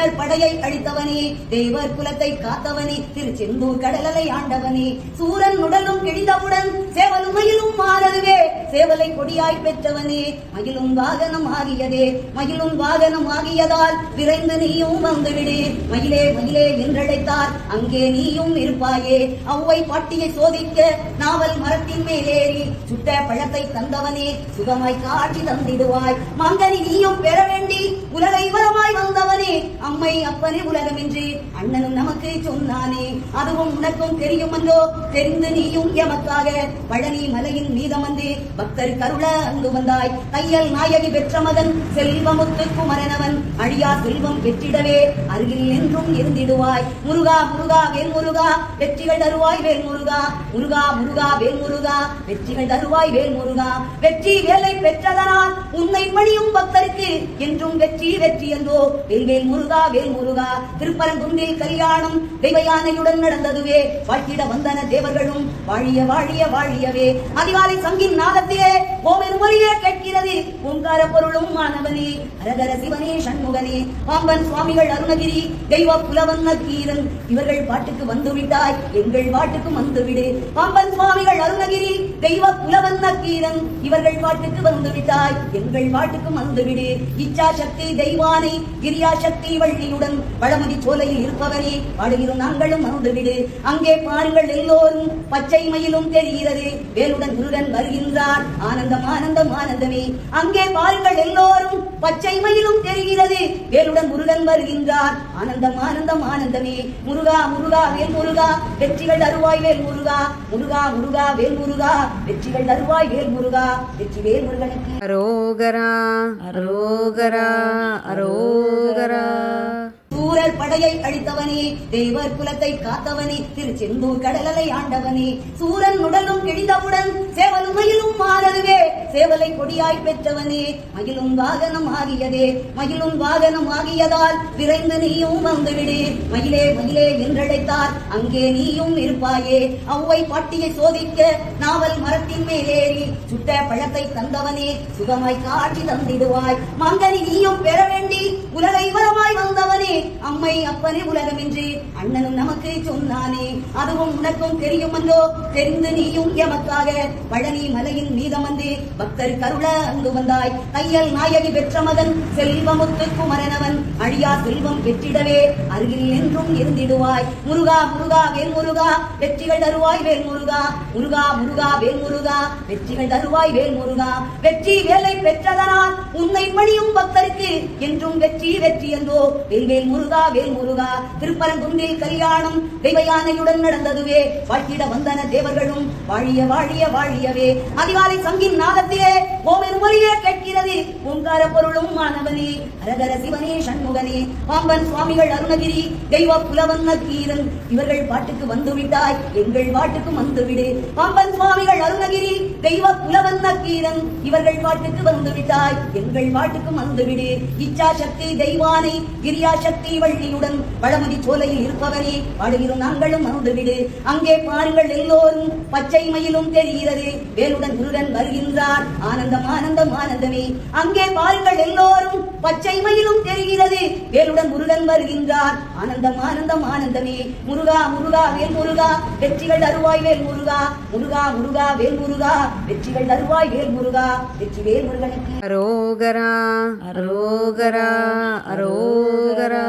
சூரர் படையை அழித்தவனே தேவர் குலத்தை காத்தவனே திருச்செந்தூர் கடலலை ஆண்டவனே. சூரன் உடலும் கிழிந்தவுடன் சேவலும் மயிலும் மாறதுவே சேவலை கொடியாய் பெற்றவனே மகிழும் வாகனம் ஆகியதே. மயிலும் வாகனம் ஆகியதால் விரைந்து நீயும் வந்துவிடு. மயிலே மயிலே என்றழைத்தார் அங்கே நீயும் இருப்பாயே. அவ்வை பாட்டியை சோதிக்க நாவல் மரத்தின் மேலேறி சுட்ட பழத்தை தந்தவனே சுகமாய் காட்சி தந்திடுவாய். மாங்கனி நீயும் பெற வேண்டி உலகை வரமாய் வந்தவனே. அம்மை அப்பனே உலகமின்றி. அண்ணனும் நமக்கு சொன்னானே. அதுவும் உனக்கும் தெரியும் அந்தோ. தெரிந்து நீயும் எமக்காக பழனி மலையின் மீதமந்து பக்தர் கருள அங்கு வந்தாய். தையல் நாயகி பெற்ற மகன் செல்வமுத்து குமரனவன். அழியா செல்வம் பெற்றிடவே. அருகில் என்றும் இருந்திடுவாய். முருகா முருகா வேல் முருகா வெற்றிகள் தருவாய் வேல் முருகா முருகா முருகா வேல் முருகா வெற்றிகள் தருவாய் வேல் முருகா வெற்றி வேலை பெற்றதனால் உன்னை மணியும் பக்தருக்கு. என்றும் வெற்றி வெற்றி என்றோ வேல் முருகா வேல் முருகா திருப்பரங்குன்றில் கல்யாணம் தெய்வயானையுடன் நடந்ததுவே. வாழ்த்திட வந்தன தேவர்களும் வாழிய வாழிய வாழியவே. அதிகாலை சங்கின் நாதத்திலே ஓமென் மொழியே கேட்கிறது. ஓங்கார பொருளும் மாணவனே அரகர சிவனே சண்முகனே. பாம்பன் சுவாமிகள் அருணகிரி தெய்வ புலவன் நக்கீரன் இவர்கள் பாட்டுக்கு வந்துவிட்டாய் எங்கள் பாட்டுக்கும் வந்துவிடு. பாம்பன் சுவாமிகள் அருணகிரி தெய்வ புலவன் நக்கீரன் இவர்கள் பாட்டுக்கு வந்துவிட்டாய் எங்கள் பாட்டுக்கும் வந்துவிடு. இச்சா சக்தி தெய்வானை கிரியா சக்தி வள்ளி வள்ளியுடன் வளமதி சோலையில் இருப்பவரே பாடுகிறோம் நாங்களும் மறந்துவிடு. அங்கே பாருங்கள் எல்லோரும் பச்சை மயிலும் தெரிகிறது. வேலுடன் குருடன் வருகின்றார். ஆனந்தம் ஆனந்தம் ஆனந்தமே. அங்கே பாருங்கள் எல்லோரும் பச்சை மயிலும் தெரிகிறது. வேலுடன் முருகன் வருகின்றார். ஆனந்தம் ஆனந்தம் ஆனந்தமே. முருகா முருகா வேல் முருகா வெற்றிகள் அருவாய் வேல் முருகா. முருகா முருகா வேல் முருகா வெற்றிகள் அருவாய் வேல் முருகா. வெற்றி வேல் முருகனுக்கு. அரோகரா அரோகரா அரோகரா. சூரர் படையை அழித்தவனே தேவர் குலத்தை காத்தவனே திருச்செந்தூர் கடலலை ஆண்டவனே. சூரன் உடலும் கிழிந்தவுடன் சேவலும் மயிலும் மாற சேவலை கொடியாய் பெற்றவனே மயிலும் வாகனம் ஆகியதே மகிழும் வாகனம் ஆகியதால் விரைந்து நீயும் வந்துவிடு மயிலே மயிலே என்றழைத்தார் அங்கே நீயும் இருப்பாயே. அவ்வை பாட்டியை சோதிக்க நாவல் மரத்தின் மேலேறி சுட்ட பழத்தை தந்தவனே சுகமாய் காட்சி தந்திடுவாய். மாங்கனி நீயும் பெற வேண்டி உலகை வரமாய் வந்தவனே. அம்மை அப்பனே உலகமின்றி அண்ணனும் நமக்கு சொன்னானே. அதுவும் உனக்கும் தெரியும் அன்றோ தெரிந்து நீயும் எமக்காக பழனி மலையின் நீர் பக்தர் கருள அங்கு வந்தாய். தையல் நாயகி பெற்ற மகன் செல்வமுத்து குமரனவன். அழியா செல்வம் பெற்றிடவே அருகில் என்றும் இருந்திடுவாய். முருகா முருகா வேல் முருகா வெற்றிகள் தருவாய் வேல் முருகா. முருகா முருகா வேல் முருகா வெற்றிகள் தருவாய் வேல் முருகா. வெற்றி வேலை பெற்றதனால் உன்னை பணியும் பக்தருக்கு என்றும் வெற்றி வெற்றி என்றோ. வேல் வேல் முருகா வேல் முருகா திருப்பரங்குன்றில் கல்யாணம் தெய்வயானையுடன் நடந்ததுவே. வாழ்த்திட வந்தன தேவர்களும் வாழிய வாழிய வாழியவே. அதிகாலை சங்கின் நாதத்திலே ஓமென் மொழியே கேட்கிறது. ஓங்கார பொருளும் மாணவனே அரகர சிவனே சண்முகனே பாம்பன் சுவாமிகள் அருணகிரி தெய்வ புலவன்ன கீரன் இவர்கள் பாட்டுக்கு வந்து விட்டாய் எங்கள் பாட்டுக்கு வந்து விடு பாம்பன் சுவாமிகள் அருணகிரி தெய்வ புலவன்ன கீரன் இவர்கள் பாட்டுக்கு வந்து விட்டாய் எங்கள் பாட்டுக்கு வந்து விடு இச்சா சக்தி தெய்வானை கிரியா சக்தி வள்ளியுடன் வளமதி சோலையில் இருப்பவரே பாடுகிறோம் நாங்களும் வந்து விடு அங்கே பாருங்கள் எல்லோரும் பச்சை மயிலும் தெரிகிறது. வேலுடன் முருகன் வருகின்றார் ஆனந்தம் ஆனந்தம் ஆனந்தமே. அங்கே பாருங்கள் எல்லோரும் பச்சை மயிலும் தெரிகிறது. வேலுடன் முருகன் வருகின்றார். ஆனந்தம் ஆனந்தம் ஆனந்தமே. முருகா முருகா வேல் முருகா வெற்றிகள் தருவாய் வேல் முருகா. முருகா முருகா வேல் முருகா வெற்றிகள் தருவாய் வேல் முருகா. வெற்றி வேல் முருகனுக்கு. அரோகரா அரோகரா அரோகரா.